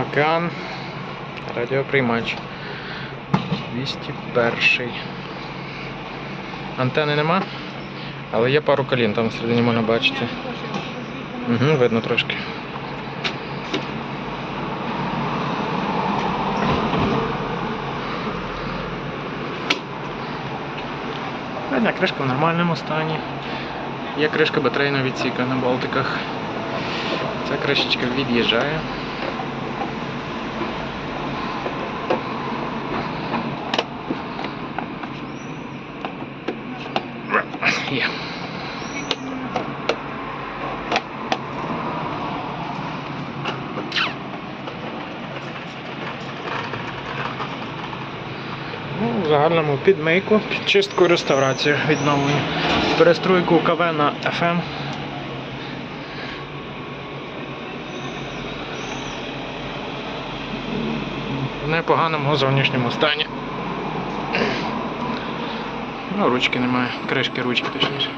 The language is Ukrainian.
Океан. Радіоприймач. 201. Антени нема, але є пару колін, там всередині можна бачити. Угу, видно трошки. Задня кришка в нормальному стані. Є кришка батарейного відсіка на болтиках. Ця кришечка від'їжджає. Є. Ну, в загальному підмийку, чистку реставрацію відновлення. Перестройку КВ на FM. В непоганому зовнішньому стані. Ну, ручки немає, кришки ручки точніше.